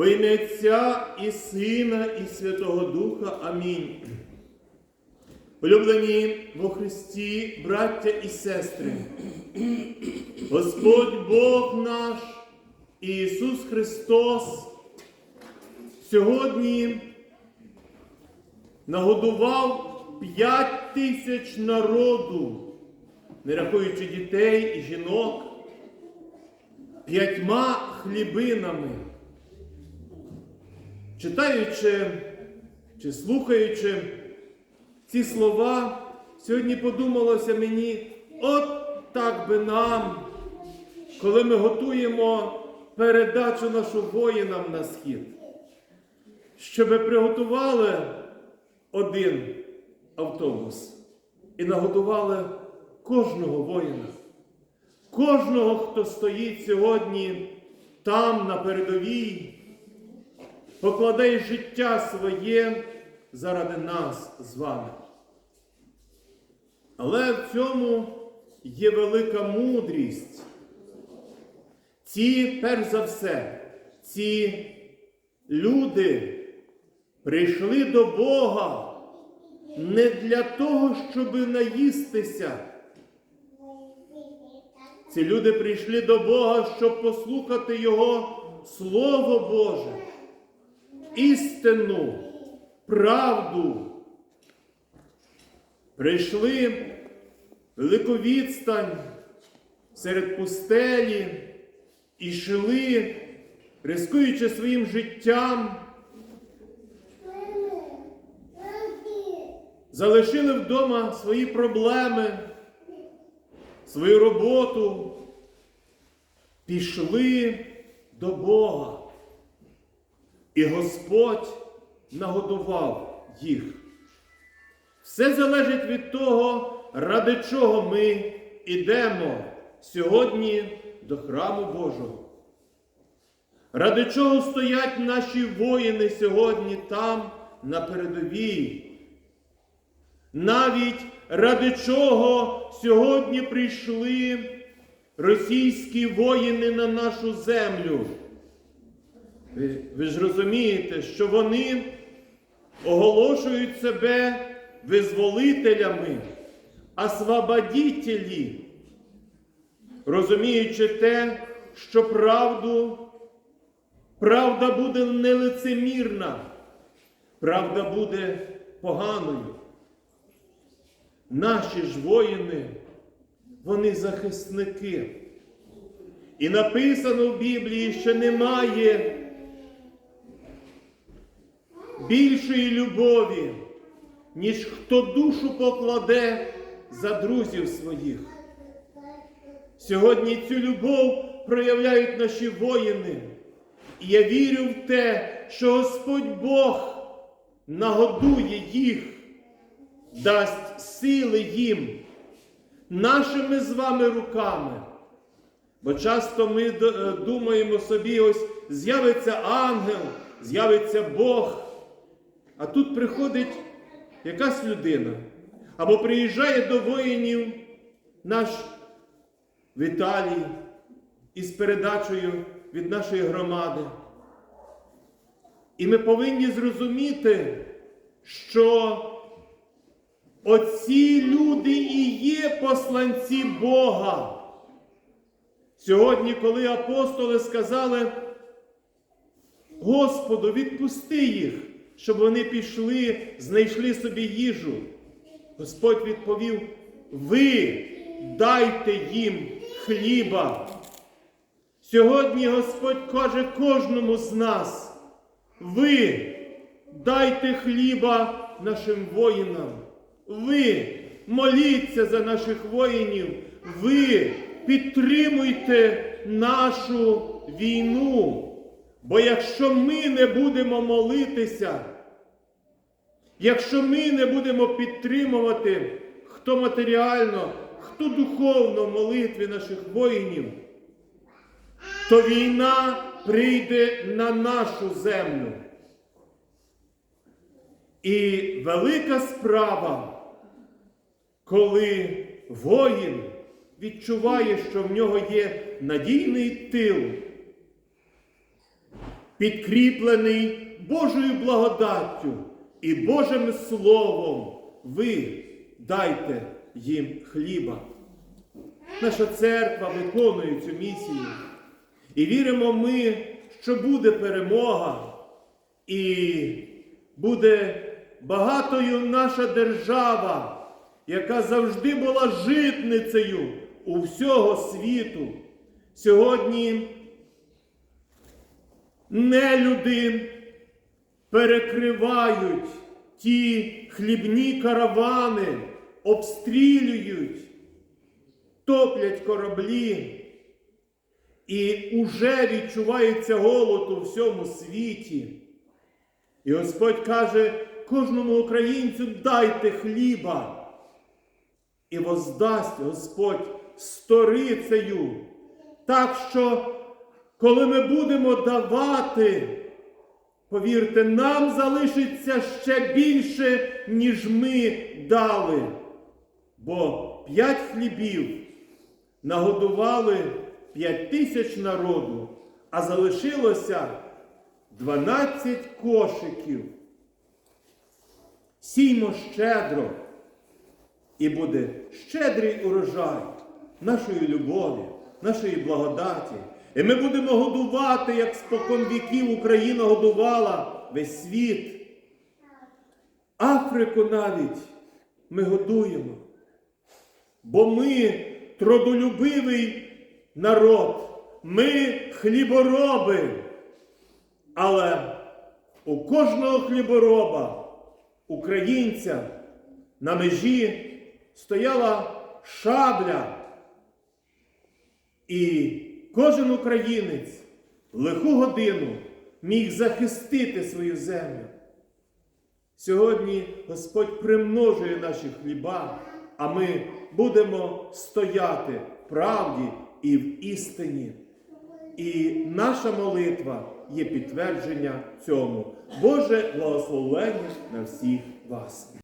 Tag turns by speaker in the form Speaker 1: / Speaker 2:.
Speaker 1: Во ім'я Отця і Сина, і Святого Духа. Амінь. Улюблені во Христі, браття і сестри, Господь Бог наш Ісус Христос сьогодні нагодував п'ять тисяч народу, не рахуючи дітей і жінок, п'ятьма хлібинами. Читаючи чи слухаючи ці слова, сьогодні подумалося мені, от так би нам, коли ми готуємо передачу нашу воїнам на схід, щоби приготували один автобус і нагодували кожного воїна, кожного, хто стоїть сьогодні там на передовій покладає життя своє заради нас з вами. Але в цьому є велика мудрість. Ці, перш за все, ці люди прийшли до Бога не для того, щоб наїстися. Ці люди прийшли до Бога, щоб послухати Його Слово Боже істину, правду. Прийшли велику відстань серед пустелі і йшли, рискуючи своїм життям, залишили вдома свої проблеми, свою роботу, пішли до Бога. І Господь нагодував їх. Все залежить від того, ради чого ми йдемо сьогодні до храму Божого. Ради чого стоять наші воїни сьогодні там на передовій. Навіть ради чого сьогодні прийшли російські воїни на нашу землю. Ви, ви ж розумієте, що вони оголошують себе визволителями, освободителі, розуміючи те, що правду, правда буде нелицемірна, правда буде поганою. Наші ж воїни, вони захисники. І написано в Біблії, що немає більшої любові, ніж хто душу покладе за друзів своїх. Сьогодні цю любов проявляють наші воїни. І я вірю в те, що Господь Бог нагодує їх, дасть сили їм нашими з вами руками. Бо часто ми е, думаємо собі, ось з'явиться ангел, з'явиться Бог. А тут приходить якась людина, або приїжджає до воїнів наш Віталій із передачею від нашої громади. І ми повинні зрозуміти, що оці люди і є посланці Бога. Сьогодні, коли апостоли сказали, Господу, відпусти їх, щоб вони пішли, знайшли собі їжу. Господь відповів: ви дайте їм хліба. Сьогодні Господь каже кожному з нас, ви дайте хліба нашим воїнам. Ви моліться за наших воїнів, ви підтримуйте нашу війну. Бо якщо ми не будемо молитися, якщо ми не будемо підтримувати хто матеріально, хто духовно в молитві наших воїнів, то війна прийде на нашу землю. І велика справа, коли воїн відчуває, що в нього є надійний тил, підкріплений Божою благодаттю і Божим Словом, ви дайте їм хліба. Наша церква виконує цю місію. І віримо ми, що буде перемога, і буде багатою наша держава, яка завжди була житницею у всього світу. Сьогодні нелюди перекривають ті хлібні каравани, обстрілюють, топлять кораблі. І уже відчувається голод у всьому світі. І Господь каже кожному українцю дайте хліба. І воздасть Господь сторицею. Так що, коли ми будемо давати, повірте, нам залишиться ще більше, ніж ми дали. Бо п'ять хлібів нагодували п'ять тисяч народу, а залишилося 12 кошиків. Сіймо щедро, і буде щедрий урожай нашої любові, нашої благодаті. І ми будемо годувати, як спокон віків Україна годувала весь світ. Африку навіть ми годуємо. Бо ми трудолюбивий народ, ми хлібороби. Але у кожного хлібороба, українця, на межі стояла шабля. І кожен українець лиху годину міг захистити свою землю. Сьогодні Господь примножує наші хліба, а ми будемо стояти в правді і в істині. І наша молитва є підтвердження цьому. Боже благословення на всіх вас.